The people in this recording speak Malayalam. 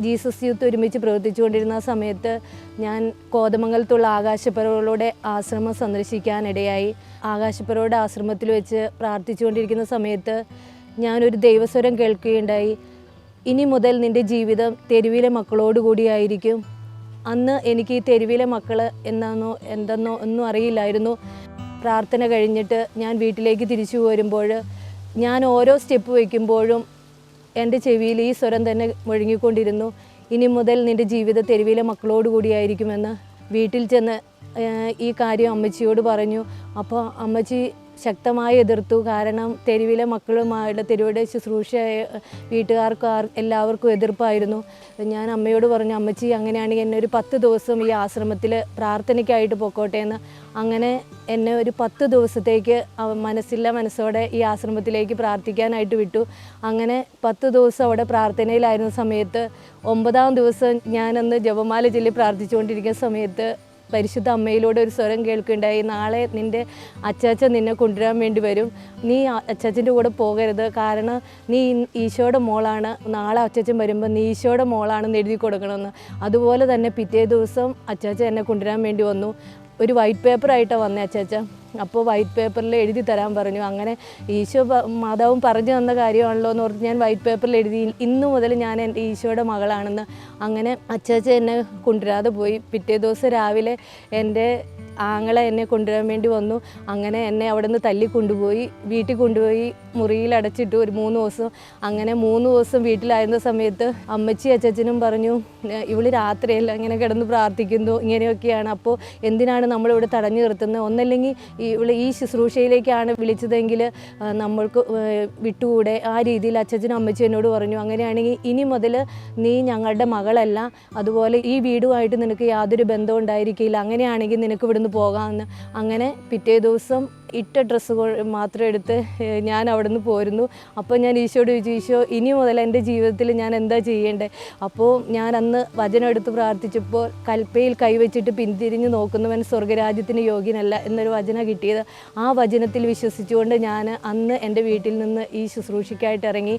ജീസസ് യൂത്ത് ഒരുമിച്ച് പ്രവർത്തിച്ചുകൊണ്ടിരുന്ന സമയത്ത് ഞാൻ കോതമംഗലത്തുള്ള ആകാശപ്പറവുകളുടെ ആശ്രമം സന്ദർശിക്കാനിടയായി. ആകാശപ്പറവയുടെ ആശ്രമത്തിൽ വെച്ച് പ്രാർത്ഥിച്ചുകൊണ്ടിരിക്കുന്ന സമയത്ത് ഞാനൊരു ദൈവസ്വരം കേൾക്കുകയുണ്ടായി. ഇനി മുതൽ നിന്റെ ജീവിതം തെരുവിലെ മക്കളോട് കൂടിയായിരിക്കും അന്ന് എനിക്ക് ഈ തെരുവിലെ മക്കൾ എന്താണോ എന്തെന്നോ ഒന്നും അറിയില്ലായിരുന്നു. പ്രാർത്ഥന കഴിഞ്ഞിട്ട് ഞാൻ വീട്ടിലേക്ക് തിരിച്ചു വരുമ്പോൾ ഞാൻ ഓരോ സ്റ്റെപ്പ് വയ്ക്കുമ്പോഴും എന്റെ ചെവിയിൽ ഈ സ്വരം തന്നെ മുഴങ്ങിക്കൊണ്ടിരുന്നു ഇനി മുതൽ നിന്റെ ജീവിത തെരുവിലെ മക്കളോട് കൂടിയായിരിക്കുമെന്ന് വീട്ടിൽ ചെന്ന് ഈ കാര്യം അമ്മച്ചിയോട് പറഞ്ഞു. അപ്പോൾ അമ്മച്ചി ശക്തമായി എതിർത്തു. കാരണം തെരുവിലെ മക്കളുമായുള്ള തെരുവിടെ ശുശ്രൂഷ വീട്ടുകാർക്കും എല്ലാവർക്കും എതിർപ്പായിരുന്നു. ഞാൻ അമ്മയോട് പറഞ്ഞു അമ്മച്ചി അങ്ങനെയാണെങ്കിൽ എന്നെ ഒരു പത്ത് ദിവസം ഈ ആശ്രമത്തിൽ പ്രാർത്ഥനയ്ക്കായിട്ട് പൊക്കോട്ടെ എന്ന്. അങ്ങനെ എന്നെ ഒരു പത്ത് ദിവസത്തേക്ക് മനസ്സില്ല മനസ്സോടെ ഈ ആശ്രമത്തിലേക്ക് പ്രാർത്ഥിക്കാനായിട്ട് വിട്ടു. അങ്ങനെ പത്ത് ദിവസം അവിടെ പ്രാർത്ഥനയിലായിരുന്ന സമയത്ത് ഒമ്പതാം ദിവസം ഞാനന്ന് ജപമാല ചൊല്ലി പ്രാർത്ഥിച്ചുകൊണ്ടിരിക്കുന്ന സമയത്ത് പരിശുദ്ധ അമ്മയിലൂടെ ഒരു സ്വരം കേൾക്കുകയുണ്ടായി. നാളെ നിന്റെ അച്ചാച്ചൻ നിന്നെ കൊണ്ടുവരാൻ വേണ്ടി വരും. നീ അച്ചാച്ചന്റെ കൂടെ പോകരുത്. കാരണം നീ ഈശോയുടെ മോളാണ്. നാളെ അച്ചാച്ചൻ വരുമ്പോൾ നീ ഈശോയുടെ മോളാണെന്ന് എഴുതി കൊടുക്കണമെന്ന്. അതുപോലെ തന്നെ പിറ്റേ ദിവസം അച്ചാച്ചൻ എന്നെ കൊണ്ടുവരാൻ വേണ്ടി വന്നു. ഒരു വൈറ്റ് പേപ്പറായിട്ടാണ് വന്നേ അച്ചാച്ച അപ്പോൾ വൈറ്റ് പേപ്പറിൽ എഴുതി തരാൻ പറഞ്ഞു. അങ്ങനെ ഈശോ മാതാവും പറഞ്ഞു തന്ന കാര്യമാണല്ലോ എന്ന് ഓർത്ത് ഞാൻ വൈറ്റ് പേപ്പറിൽ എഴുതി. ഇന്നു മുതൽ ഞാൻ എന്റെ ഈശോയുടെ മകളാണെന്ന്. അങ്ങനെ അച്ചാച്ച എന്നെ കൊണ്ടുവരാതെ പോയി. പിറ്റേ ദിവസം രാവിലെ എന്റെ ആങ്ങളെ എന്നെ കൊണ്ടുവരാൻ വേണ്ടി വന്നു. അങ്ങനെ എന്നെ അവിടെ നിന്ന് തല്ലി കൊണ്ടുപോയി വീട്ടിൽ കൊണ്ടുപോയി മുറിയിൽ അടച്ചിട്ടു ഒരു മൂന്ന് ദിവസം. അങ്ങനെ മൂന്ന് ദിവസം വീട്ടിലായിരുന്ന സമയത്ത് അമ്മച്ചി അച്ചച്ചനും പറഞ്ഞു "ഏ, ഇവൾ രാത്രിയല്ല ഇങ്ങനെ കിടന്ന് പ്രാർത്ഥിക്കുന്നു ഇങ്ങനെയൊക്കെയാണ്. അപ്പോൾ എന്തിനാണ് നമ്മളിവിടെ തടഞ്ഞു നിർത്തുന്നത് ഒന്നല്ലെങ്കിൽ ഈ ഇവൾ ഈ ശുശ്രൂഷയിലേക്കാണ് വിളിച്ചതെങ്കിൽ നമ്മൾക്ക് വിട്ടുകൂടെ? ആ രീതിയിൽ അച്ചച്ചനും അമ്മച്ചും എന്നോട് പറഞ്ഞു അങ്ങനെയാണെങ്കിൽ ഇനി മുതൽ നീ ഞങ്ങളുടെ മകളല്ല അതുപോലെ ഈ വീടുമായിട്ട് നിനക്ക് യാതൊരു ബന്ധവും ഉണ്ടായിരിക്കില്ല. അങ്ങനെയാണെങ്കിൽ നിനക്ക് ഇവിടുന്ന് പോകാമെന്ന്. അങ്ങനെ പിറ്റേ ദിവസം ഇട്ട ഡ്രസ്സ് മാത്രം എടുത്ത് ഞാൻ അവിടെ നിന്ന് പോരുന്നു. അപ്പോൾ ഞാൻ ഈശോയോട് ചോദിച്ചു ഈശോ ഇനി മുതൽ എന്റെ ജീവിതത്തിൽ ഞാൻ എന്താ ചെയ്യേണ്ടത് അപ്പോൾ ഞാൻ അന്ന് വചനം എടുത്ത് പ്രാർത്ഥിച്ചപ്പോൾ കൽപ്പയിൽ കൈവച്ചിട്ട് പിന്തിരിഞ്ഞ് നോക്കുന്നവൻ സ്വർഗരാജ്യത്തിന് യോഗ്യനല്ല എന്നൊരു വചന കിട്ടിയത്. ആ വചനത്തിൽ വിശ്വസിച്ചുകൊണ്ട് ഞാൻ അന്ന് എന്റെ വീട്ടിൽ നിന്ന് ഈ ശുശ്രൂഷയ്ക്കായിട്ട് ഇറങ്ങി.